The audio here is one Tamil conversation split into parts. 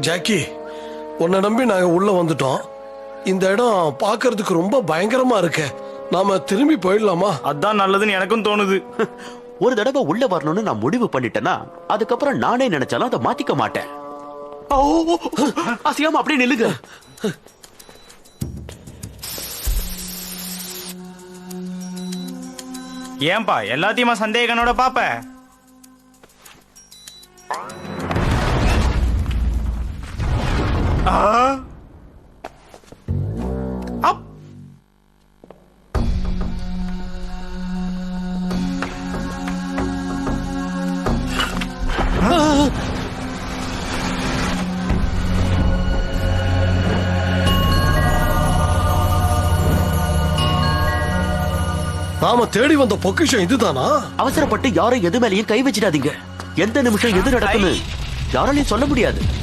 ஜாக்கி உன்னை நம்பி நாங்க உள்ள வந்துட்டோம். இந்த இடம் பார்க்கிறதுக்கு ரொம்ப பயங்கரமா இருக்கு. நாம திரும்பி போயிடலாமா? அதான் நல்லதுன்னு எனக்கும் தோணுது. ஒரு தடவை உள்ள வரணும்னு நான் முடிவு பண்ணிட்டேன்னா அதுக்கப்புறம் நானே நினைச்சாலும் அதை மாத்திக்க மாட்டேன். ஓ, ஓ, ஓ, அசையாம அப்படியே நில்லுங்க. ஏன்பா எல்லாத்தையுமா சந்தேகனோட பாப்ப? ஆ. அப். நாம தேடி வந்த பொக்கிஷம் இதுதானா? அவசரப்பட்டு யாரும் எது மேலயும் கை வச்சிடாதீங்க. எந்த நிமிஷம் எது நடக்குன்னு யாராலையும் சொல்ல முடியாது.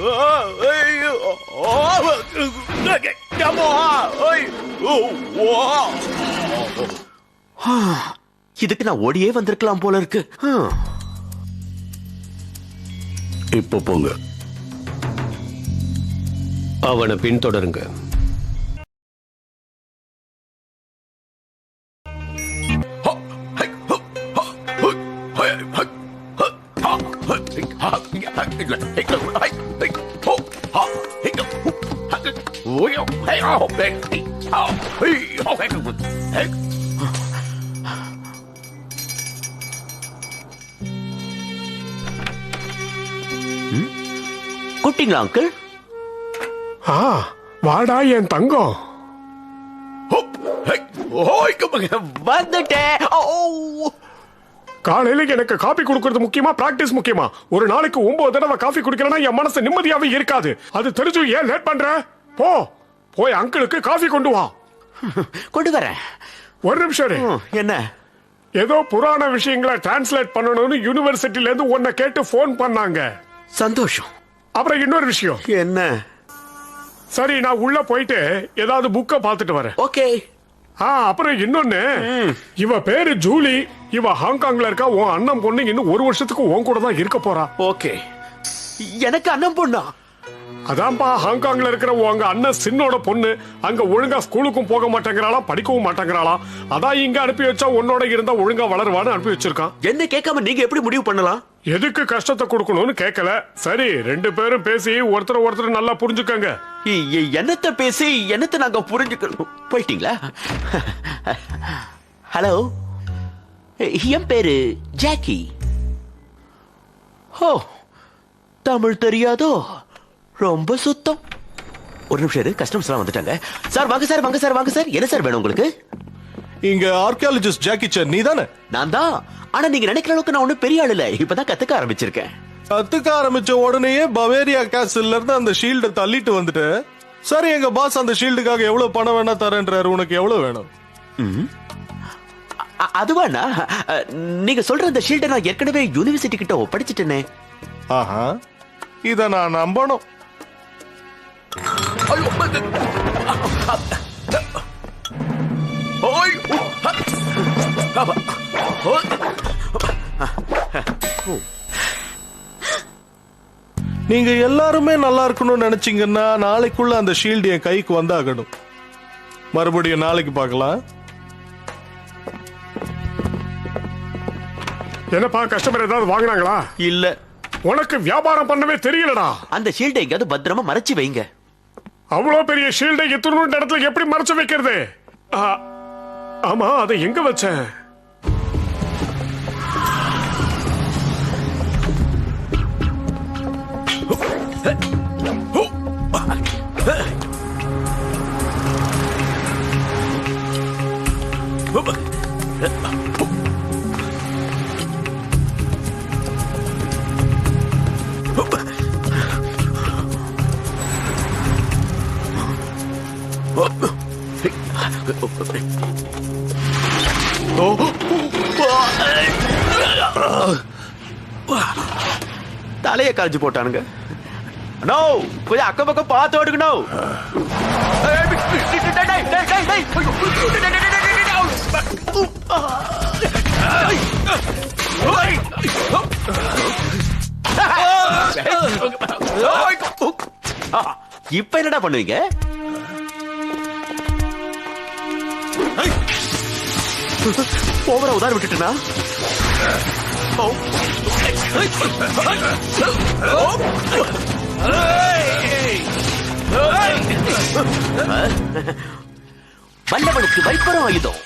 ஓ, ஓ, இதுக்கு நான் ஓடியே வந்திருக்கலாம் போல இருக்கு. ஹம். இப்போ போங்க. அவனை பின்தொடருங்க. கூப்பிட்டீங்களா அங்கிள் ஆ வாடா என் தங்கம். வந்துட்டேன். ஓ, காலையில எனக்கு காபி குடுக்கறது முக்கியமா பிராக்டிஸ் முக்கியமா? ஒரு நாளைக்கு ஒன்பது தடவை காபி குடிக்கலனா என் மனசு நிம்மதியாவே இருக்காது. அது தெரிஞ்சு ஏன் லேட் பண்ற? போ. போய் அங்கிளுக்கு காபி கொண்டு வா. கொண்டு வரேன். ஒரு நிமிஷம் இரு. என்ன? ஏதோ புராண விஷயங்களை டிரான்ஸ்லேட் பண்ணணும்னு யூனிவர்சிட்டில இருந்து உன்னை கேட்டு ஃபோன் பண்ணாங்க. சந்தோஷம். அப்புறம் இன்னொரு விஷயம். என்ன? சரி நான் உள்ள போயிட்டு ஏதாவது புக்க பார்த்துட்டு வரேன். ஓகே. ஆ அப்புறம் இன்னொன்னு. இவ பேரு ஜூலி. இவ ஹாங்காங்ல இருக்கா. உன் அண்ணன் பொண்ணு இன்னும் ஒரு வருஷத்துக்கு உன் கூட தான் இருக்க போறா. ஓகே. எனக்கு அண்ணன் பொண்ணா? அதான்ப்பா ஹாங்காங்ல இருக்கிற உங்க அண்ணன் சின்னோட பொண்ணு அங்க ஒழுங்கா ஸ்கூலுக்கும் போக மாட்டேங்கிறாளாம் படிக்கவும் மாட்டேங்கிறாளாம். அதான் இங்க அனுப்பி வச்சா உன்னோட இருந்தா ஒழுங்கா வளருவான்னு அனுப்பி வச்சிருக்கான். என்ன கேட்காம நீங்க எப்படி முடிவு பண்ணலாம்? எதுக்கு கஷ்டத்தை கொடுக்கணும்னு கேட்கல. சரி ரெண்டு பேரும் பேசி ஒருத்தர் ஒருத்தர் நல்லா புரிஞ்சுக்கங்க. என்னத்த பேசி என்னத்த நாங்க புரிஞ்சுக்கணும்? போயிட்டீங்களா? ஹலோ? என் பேரு ஜாக்கி. ஓ தமிழ் தெரியாதோ? ரொம்ப சுத்தம். ஒரு நிமிஷம் இரு கஸ்டமர்ஸ் எல்லாம் வந்துட்டாங்க. சார் வாங்க சார் வாங்க சார் வாங்க சார். என்ன சார் வேணும் உங்களுக்கு? இங்க ஆர்கியாலஜிஸ்ட் ஜாக்கி சான் நீ தானே நான் தான். ஆனா நீங்க நினைக்கிற அளவுக்கு நான் ஒண்ணும் பெரிய ஆள் இல்ல. இப்பதான் கத்துக்க ஆரம்பிச்சிருக்கேன். கத்துக்க ஆரம்பிச்ச உடனேயே பவேரியா கேசல்ல இருந்து அந்த ஷீல்டை தள்ளிட்டு வந்துட்டு சரி எங்க பாஸ் அந்த ஷீல்டுக்காக எவ்வளவு பணம் வேணா தரேன்றாரு. உனக்கு எவ்வளவு வேணும்? அதுவாண்ணா? நீங்க சொல்ற அந்த ஷீல்டை நான் ஏற்கனவே யூனிவர்சிட்டி கிட்ட ஒப்படைச்சிட்டேனே. ஆஹா. இத நான் நம்பணும். நீங்க எல்லாருமே நல்லா இருக்கணும்னு நினைச்சீங்கன்னா நாளைக்குள்ள அந்த ஷீல்டு என் கைக்கு வந்தாகணும். மறுபடியும் நாளைக்கு பார்க்கலாம். என்னப்பா கஸ்டமர் ஏதாவது வாங்குனாங்களா? இல்ல. உனக்கு வியாபாரம் பண்ணவே தெரியலடா. அந்த ஷீல்டை எங்கேயாவது பத்திரமா மறைச்சு வைங்க. அவ்வளோ பெரிய ஷீல்டை இத்துணூண்டு இடத்துல எப்படி மறைச்சு வைக்கிறது? ஆ, ஆமா அதை எங்க வச்சேன்? தலைய போட்டானுங்க நோ கொஞ்சம் அக்கம் பக்கம் பார்த்து ஓடுக்கணும் இப்ப என்னடா பண்ணுவீங்க ஓவரா உதாரி விட்டுட்டுனா வல்லவனுக்கு வைப்பரம் ஆயுதம்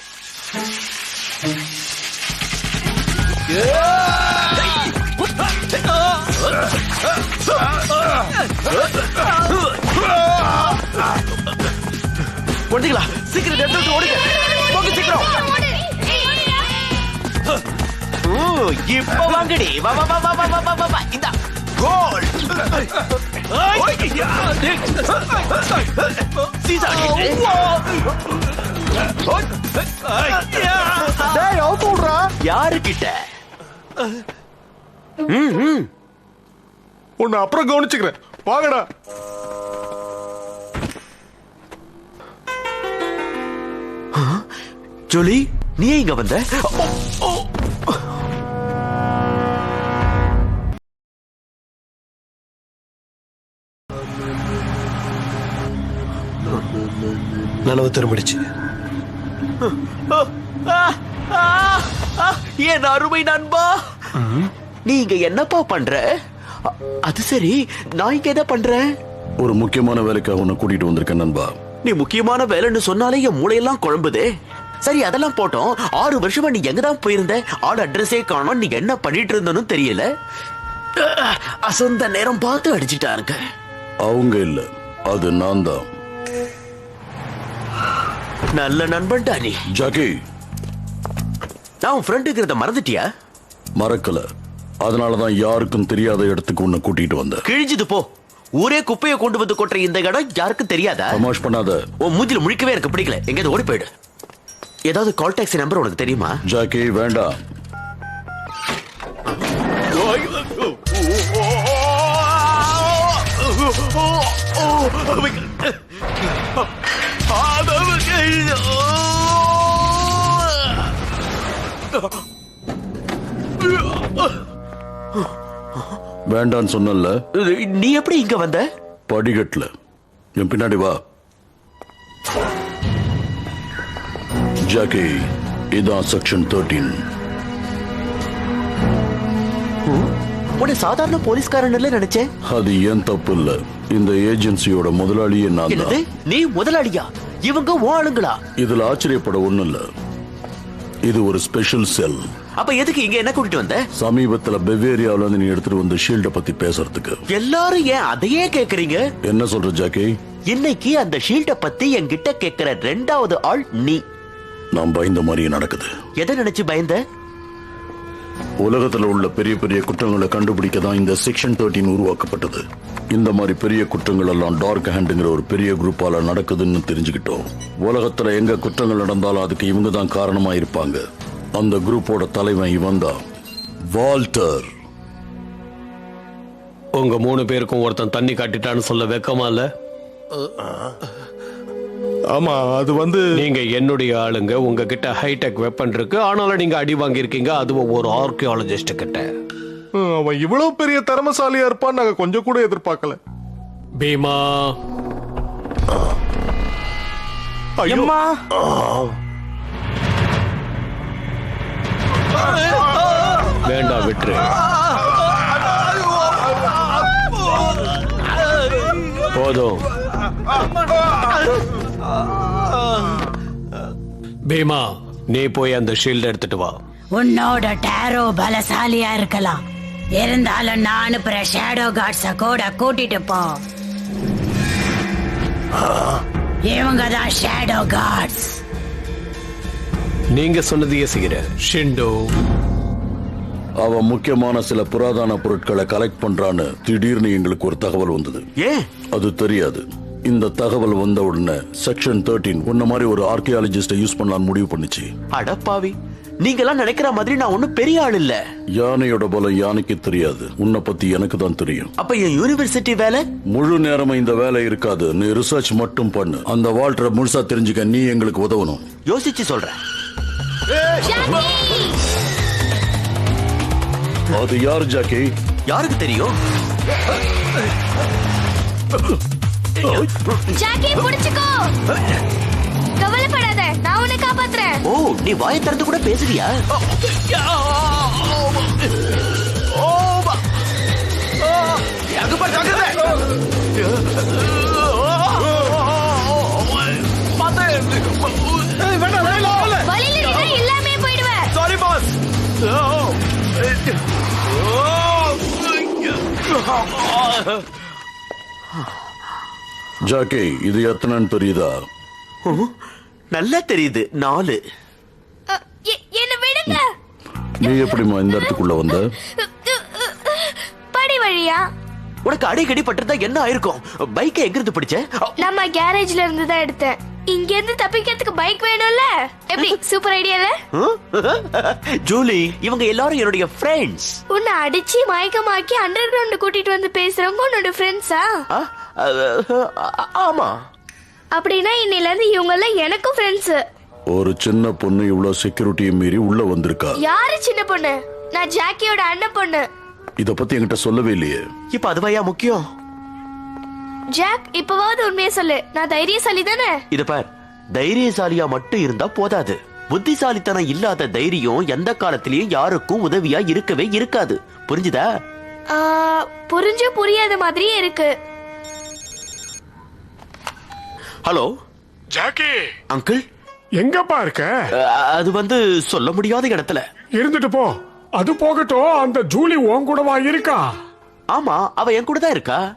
குழந்தைகளா சீக்கிரம் எடுத்து ஓடுங்க சீக்கிரம் ஓ, இப்ப வாங்கடி வா வா வா வா வா வா வா. வா வா இந்த கோல் சீசா யாரு கிட்ட உன்னை அப்புறம் கவனிச்சுக்கிறேன். வாங்கடா. ஜோலி நீ இங்க வந்த? ஓ, நனவு திரும்பிடுச்சு. என் அருமை நண்பா? நீங்க என்னப்பா பண்ற? அது சரி நான் இங்க என்ன பண்றேன் ஒரு முக்கியமான வேலைக்காக உன்னை கூட்டிட்டு வந்திருக்கேன் நண்பா. நீ முக்கியமான வேலைன்னு சொன்னாலே என் மூளையெல்லாம் குழம்புதே. சரி அதெல்லாம் போட்டோம். ஆறு வருஷமா நீ எங்க தான் போயிருந்த? ஆள் அட்ரஸே காணோம். நீ என்ன பண்ணிட்டு இருந்தனும் தெரியல. அசந்த நேரம் பார்த்து அடிச்சிட்டாருங்க அவங்க இல்ல. அது நான் தான் நல்ல நண்பன்டா நீ ஜாக்கி நான் உன் ஃப்ரெண்டுங்கிறத மறந்துட்டியா மறக்கல அதனாலதான் யாருக்கும் தெரியாத இடத்துக்கு உன்னை கூட்டிட்டு வந்தேன் கிழிஞ்சது போ ஊரே குப்பையை கொண்டு வந்து கொட்டுற இந்த இடம் யாருக்கும் தெரியாதா தமாஷ் பண்ணாத உன் மூஞ்சில முழிக்கவே எனக்கு பிடிக்கல எங்கேயாவது ஓடி போயிடு ஏதாவது கால் டாக்ஸி நம்பர் உனக்கு தெரியுமா ஜாக்கி வேண்டாம் வேண்டான்னு சொன்னல நீ எப்படி இங்க வந்த? படிக்கட்டுல. என் பின்னாடி வா. ஜாக்கி இதான் செக்ஷன் தேர்ட்டீன் உன்னை சாதாரண போலீஸ்காரன் நினைச்சேன் அது ஏன் தப்பு இல்ல இந்த ஏஜென்சியோட முதலாளியே நான் நீ முதலாளியா? இவங்க உன் ஆளுங்களா? இதுல ஆச்சரியப்பட ஒண்ணும் இல்ல இது ஒரு ஸ்பெஷல் செல் அப்ப எதுக்கு இங்க என்ன கூட்டிட்டு வந்த? சமீபத்துல பெவேரியாவுல இருந்து நீ எடுத்துட்டு வந்த ஷீல்ட பத்தி பேசுறதுக்கு. எல்லாரும் ஏன் அதையே கேக்குறீங்க? என்ன சொல்ற ஜாக்கி? இன்னைக்கு அந்த ஷீல்ட பத்தி என்கிட்ட கேக்குற ரெண்டாவது ஆள் நீ. நான் பயந்த மாதிரியே நடக்குது. எதை நினைச்சு பயந்த? உலகத்துல உள்ள பெரிய பெரிய குற்றங்களை கண்டுபிடிக்க தான் இந்த செக்ஷன் தேர்ட்டின் உருவாக்கப்பட்டது. இந்த மாதிரி பெரிய குற்றங்கள் எல்லாம் டார்க் ஹேண்டுங்கிற ஒரு பெரிய குரூப்பால நடக்குதுன்னு தெரிஞ்சுக்கிட்டோம். உலகத்துல எங்க குற்றங்கள் நடந்தாலும் அதுக்கு இவங்க தான் காரணமா இருப்பாங்க. அந்த குரூப்போட தலைவன் இவன் தான். வால்டர் உங்க மூணு பேருக்கும் ஒருத்தன் தண்ணி காட்டிட்டான்னு சொல்ல வெக்கமா இல்ல? ஆமா அது வந்து நீங்க என்னுடைய ஆளுங்க உங்ககிட்ட ஹைடெக் வெப்பன் இருக்கு. ஆனாலும் நீங்க அடி வாங்கியிருக்கீங்க அதுவும் ஒரு ஆர்கியாலஜிஸ்ட் கிட்ட. அவன் இவ்வளவு பெரிய திறமசாலியா இருப்பான்னு நாங்க கொஞ்சம் கூட எதிர்பார்க்கல. பீமா. ஐயோ. எம்மா. வேண்டாம் விட்டுரு. போதும். பீமா நீ போய் அந்த ஷீல்ட் எடுத்துட்டு வா. உன்னோட டேரோ பலசாலியா இருக்கலாம். இருந்தாலும் நான் அனுப்புற ஷேடோ காட்ஸ கூட கூட்டிட்டு போ. இவங்க தான் ஷேடோ காட்ஸ் நீங்க சொன்னதையே செய்கிற ஷிண்டோ. அவன் முக்கியமான சில புராதன பொருட்களை கலெக்ட் பண்றான்னு திடீர்னு எங்களுக்கு ஒரு தகவல் வந்தது. ஏன்? அது தெரியாது. இந்த தகவல் வந்த உடனே செக்ஷன் தேர்ட்டீன் உன்ன மாதிரி ஒரு ஆர்கியாலஜிஸ்ட யூஸ் பண்ணலாம்னு முடிவு பண்ணுச்சு. அடப்பாவி நீங்கெல்லாம் நினைக்கிற மாதிரி நான் ஒண்ணும் பெரிய ஆள் இல்ல. யானையோட பலம் யானைக்கு தெரியாது. உன்னை பத்தி எனக்கு தான் தெரியும். அப்ப என் யூனிவர்சிட்டி வேலை? முழு நேரமும் இந்த வேலை இருக்காது. நீ ரிசர்ச் மட்டும் பண்ணு. அந்த வால்டரை முழுசா தெரிஞ்சுக்க நீ எங்களுக்கு உதவணும். யோசிச்சு சொல்றேன் அது யார் ஜாக்கி? யாருக்கு தெரியும்? ஜாக்கி புடிச்சுக்கோ. கவலைப்படாத நான் உன்னை காப்பாத்துறேன். ஓ நீ வாயை திறந்து கூட பேசுறியா? எல்லாமே போயிடுவேன் சாரி பாஸ் ஜாக்கி இது எத்தனைன்னு தெரியுதா? நல்லா தெரியுது. நாலு. நீ எப்படிம்மா இந்த இடத்துக்குள்ள வந்த? படி வழியா? உனக்கு அடிக்கடி பட்டிருந்தா என்ன ஆயிருக்கும்? பைக்கை எங்க இருந்து பிடிச்ச? நம்ம கேரேஜ்ல இருந்து தான் எடுத்தேன். இங்க இருந்து தப்பிக்கிறதுக்கு பைக் வேணும்ல? எப்படி சூப்பர் ஐடியால ஜூலி இவங்க எல்லாரும் என்னுடைய ஃப்ரெண்ட்ஸ் உன்னை அடிச்சு மயக்கமாக்கி அண்டர் கிரவுண்ட் கூட்டிட்டு வந்து பேசுறவங்க உன்னோட ஃப்ரெண்ட்ஸா ஆமா. அப்படின்னா இன்னையில இருந்து இவங்க எல்லாம் எனக்கும் ஃப்ரெண்ட்ஸ் ஒரு சின்ன பொண்ணு இவ்வளவு செக்யூரிட்டியை மீறி உள்ள வந்திருக்கா? யாரு சின்ன பொண்ணு? நான் ஜாக்கியோட அண்ணன் பொண்ணு. இத பத்தி என்கிட்ட சொல்லவே இல்லையே. இப்ப அதுவாயா முக்கியம்? ஜாக் இப்பவாவது உண்மையை சொல்லு. நான் தைரியசாலி தானே இத பார். தைரியசாலியா மட்டும் இருந்தா போதாது. புத்திசாலித்தனம் இல்லாத தைரியம் எந்த காலத்திலயும் யாருக்கும் உதவியா இருக்கவே இருக்காது. புரிஞ்சுதா? ஆ, புரிஞ்சு புரியாத மாதிரியே இருக்கு. ஹலோ? ஜாக்கி! அங்கிள்? எங்கப்பா இருக்க? அது வந்து சொல்ல முடியாத இடத்துல. இருந்துட்டு போ. அது போகட்டும் அந்த ஜூலி உன் கூடவா இருக்கா? ஆமா அவ என் கூட தான் இருக்கா?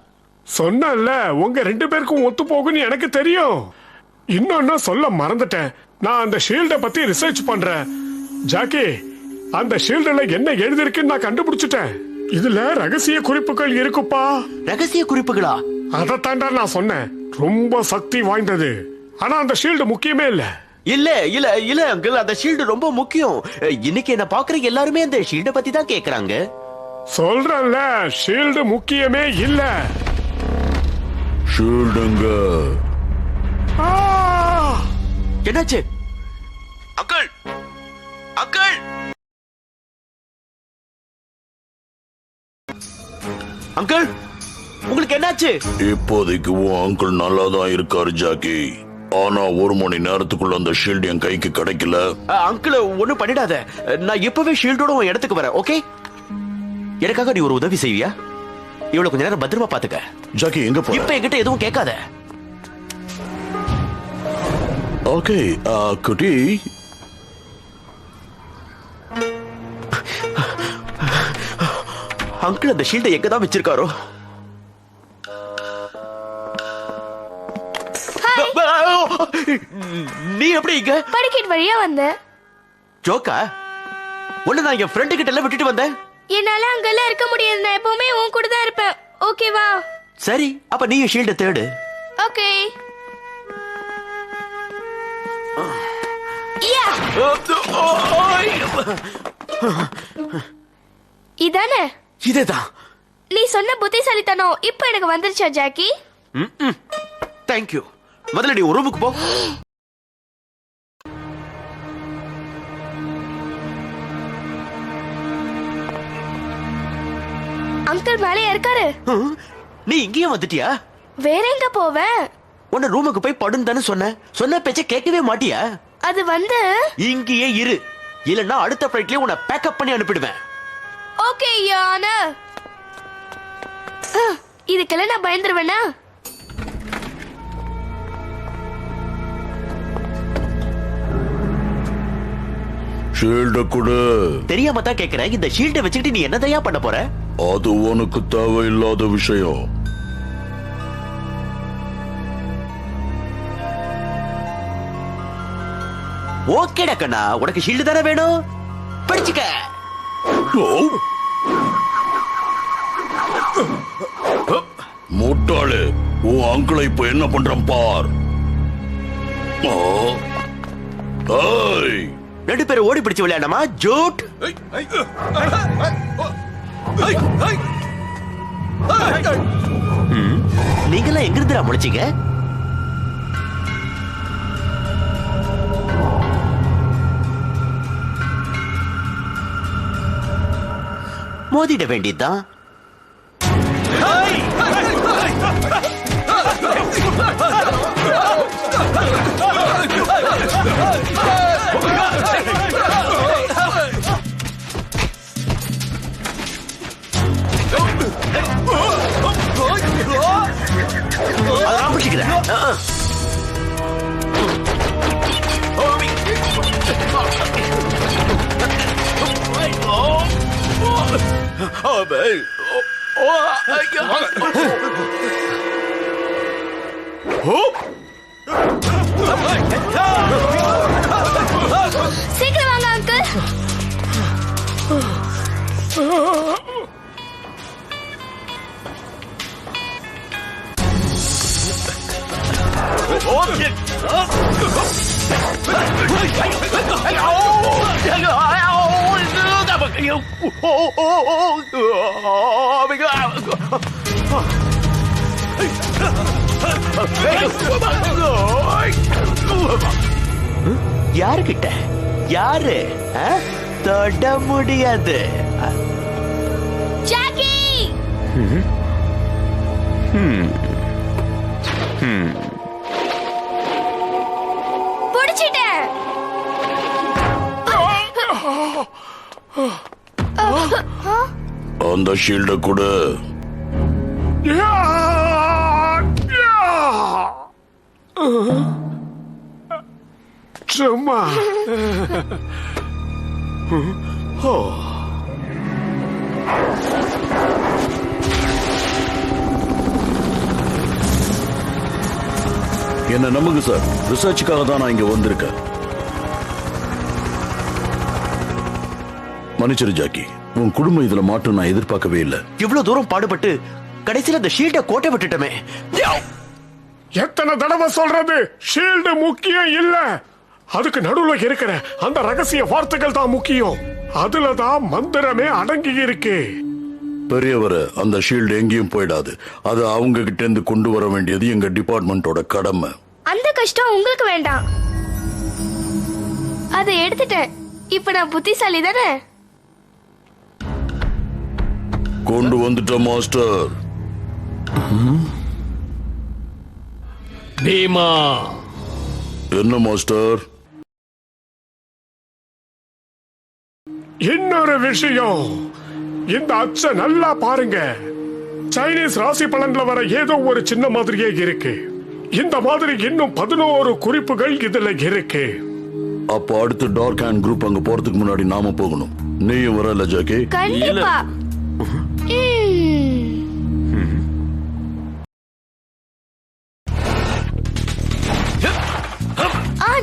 சொன்னல உங்க ரெண்டு பேருக்கும் ஒத்து போகும்னு எனக்கு தெரியும். இன்னொன்னு சொல்ல மறந்துட்டேன். நான் அந்த ஷீல்ட பத்தி ரிசர்ச் பண்றேன். ஜாக்கி அந்த ஷீல்டுல என்ன எழுதிருக்குன்னு நான் கண்டுபிடிச்சிட்டேன். இதுல ரகசிய குறிப்புகள் இருக்குப்பா. ரகசிய குறிப்புகளா? அதைத்தாண்டா நான் சொன்னேன். ரொம்ப சக்தி வாய்ந்தது. ஆனா அந்த ஷீல்டு முக்கியமே இல்ல. இல்ல இல்ல இல்ல அங்கிள் அந்த ஷீல்டு ரொம்ப முக்கியம். இன்னைக்கு என்ன பாக்குற எல்லாருமே அந்த ஷீல்ட பத்தி தான் கேக்குறாங்க. சொல்றேன்ல ஷீல்டு முக்கியமே இல்ல. ஷீல்டுங்க ஆ! என்னாச்சு? அங்கிள் அங்கிள் அங்கிள் உங்களுக்கு என்னாச்சு? இப்போதைக்கு உன் அங்கிள் நல்லா தான் இருக்காரு ஜாக்கி. ஆனா ஒரு மணி நேரத்துக்குள்ள அந்த ஷீல்டு என் கைக்கு கிடைக்கல. அங்கிள் ஒண்ணும் பண்ணிடாத. நான் இப்பவே ஷீல்டோட உன் இடத்துக்கு வரேன் ஓகே எனக்காக நீ ஒரு உதவி செய்வியா? இவ்வளவு கொஞ்ச நேரம் பத்திரமா பாத்துக்க. ஜாக்கி எங்க போ இப்ப என்கிட்ட எதுவும் கேட்காத. ஓகே குட்டி. அங்கிள் அந்த ஷீல்டை எங்க தான் வச்சிருக்காரோ? நீ எப்படி இங்க? படிக்கட் வழியா வந்தேன் ஜோக்கா? ஒண்ணு நான் என் ஃப்ரெண்டு கிட்ட எல்லாம் விட்டுட்டு வந்தேன் என்னால அங்கெல்லாம் இருக்க முடியாது. நான் எப்பவுமே உன் கூட தான் இருப்பேன். ஓகேவா சரி அப்ப நீ ஷீல்ட தேடு. Okay yeah! இதானே? இதேதான். நீ சொன்ன புத்திசாலித்தனம் இப்ப எனக்கு வந்துருச்சா ஜாக்கி? தேங்க்யூ நீ ஒரு ரூமுக்கு போ. அங்கிள் மேலே இருக்காரு. நீ இங்கேயும் வந்துட்டியா? வேற எங்க போவேன்? உன்னை ரூமுக்கு போய் படுன்னு தானே சொன்ன சொன்ன பேச்ச கேட்கவே மாட்டியா? அது வந்து இங்கேயே இரு. இல்லன்னா அடுத்த ஃபிளைட்லயே உன்னை பேக்கப் பண்ணி அனுப்பிடுவேன். ஓகே யான இதுக்கெல்லாம் நான் பயந்துருவேனா? ஷீல்ட கொடு. தெரியாம தான் கேக்குறேன். இந்த ஷீல்டை வச்சுக்கிட்டு நீ என்னதையா பண்ண போற? அது உனக்கு தேவையில்லாத விஷயம். ஓகேடா கண்ணா உனக்கு ஷீல்டு தானே வேணும்? படிச்சுக்க. முட்டாளு உன் அங்கிளை இப்ப என்ன பண்றான் பார். ஓ. ரெண்டு பேரும் ஓடி பிடிச்சு விளையாடமா ஜூட். நீங்களாம் எங்க இருந்துடா முடிச்சீங்க மோதிட வேண்டியதுதான். அதை நான் சீக்கிரம் வாங்க அங்கிள் யாருகிட்ட யாரு? தொட முடியாது. ஜாக்கி! பிடிச்சிட்டேன் ஷீல்ட கூட! சும்மா. என்ன நம்புங்க சார். ரிசர்ச்சுக்காக தான் நான் இங்க வந்திருக்கேன். மன்னிச்சிரு ஜாக்கி. உன் குடும்பம் இதுல மாட்டும் நான் எதிர்பார்க்கவே இல்லை. இவ்வளவு தூரம் பாடுபட்டு கடைசியில அந்த ஷீல்ட கோட்டை விட்டுட்டோமே. எத்தனை தடவை சொல்றது? ஷீல்டு முக்கியம் இல்ல. அதுக்கு நடுவுல இருக்கிற அந்த ரகசிய வார்த்தைகள் தான் முக்கியம். அதுல தான் மந்திரமே அடங்கி இருக்கு. பெரியவரை அந்த ஷீல்டு எங்கேயும் போயிடாது. அது அவங்க கிட்ட இருந்து கொண்டு வர வேண்டியது எங்க டிபார்ட்மெண்டோட கடமை. அந்த கஷ்டம் உங்களுக்கு வேண்டாம். அதை எடுத்துட்டேன். இப்ப நான் புத்திசாலி தானே? கொண்டு வந்துட்ட மாஸ்டர். பீமா. என்ன மாஸ்டர்? இன்னொரு விஷயம். இந்த அச்ச நல்லா பாருங்க. சைனீஸ் ராசி பலன்ல வர ஏதோ ஒரு சின்ன மாதிரியே இருக்கு. இந்த மாதிரி இன்னும் பதினோரு குறிப்புகள் இதுல இருக்கு. அப்போ அடுத்து டார்க் ஹேண்ட் குரூப் அங்க போறதுக்கு முன்னாடி நாம போகணும். நீயும் வரல ஜாக்கி. கண்டிப்பா.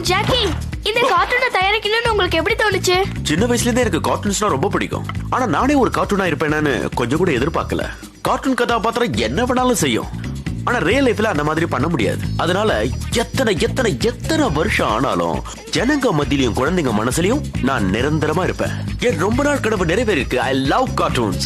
ஜாக்கி இந்த கார்ட்டூனை தயாரிக்கணும்னு உங்களுக்கு எப்படி தோணுச்சு? சின்ன வயசுல இருந்தே எனக்கு கார்ட்டூன்ஸ்னா ரொம்ப பிடிக்கும். ஆனா நானே ஒரு கார்ட்டூனா இருப்பேனான்னு கொஞ்சம் கூட எதிர்பார்க்கல. கார்ட்டூன் கதாபாத்திரம் என்ன வேணாலும் செய்யும். ஆனா ரியல் லைஃப்ல அந்த மாதிரி பண்ண முடியாது. அதனால எத்தனை எத்தனை எத்தனை வருஷம் ஆனாலும் ஜனங்க மத்தியிலையும் குழந்தைங்க மனசுலயும் நான் நிரந்தரமா இருப்பேன். என் ரொம்ப நாள் கனவு நிறைவேறிருக்கு ஐ லவ் கார்ட்டூன்ஸ்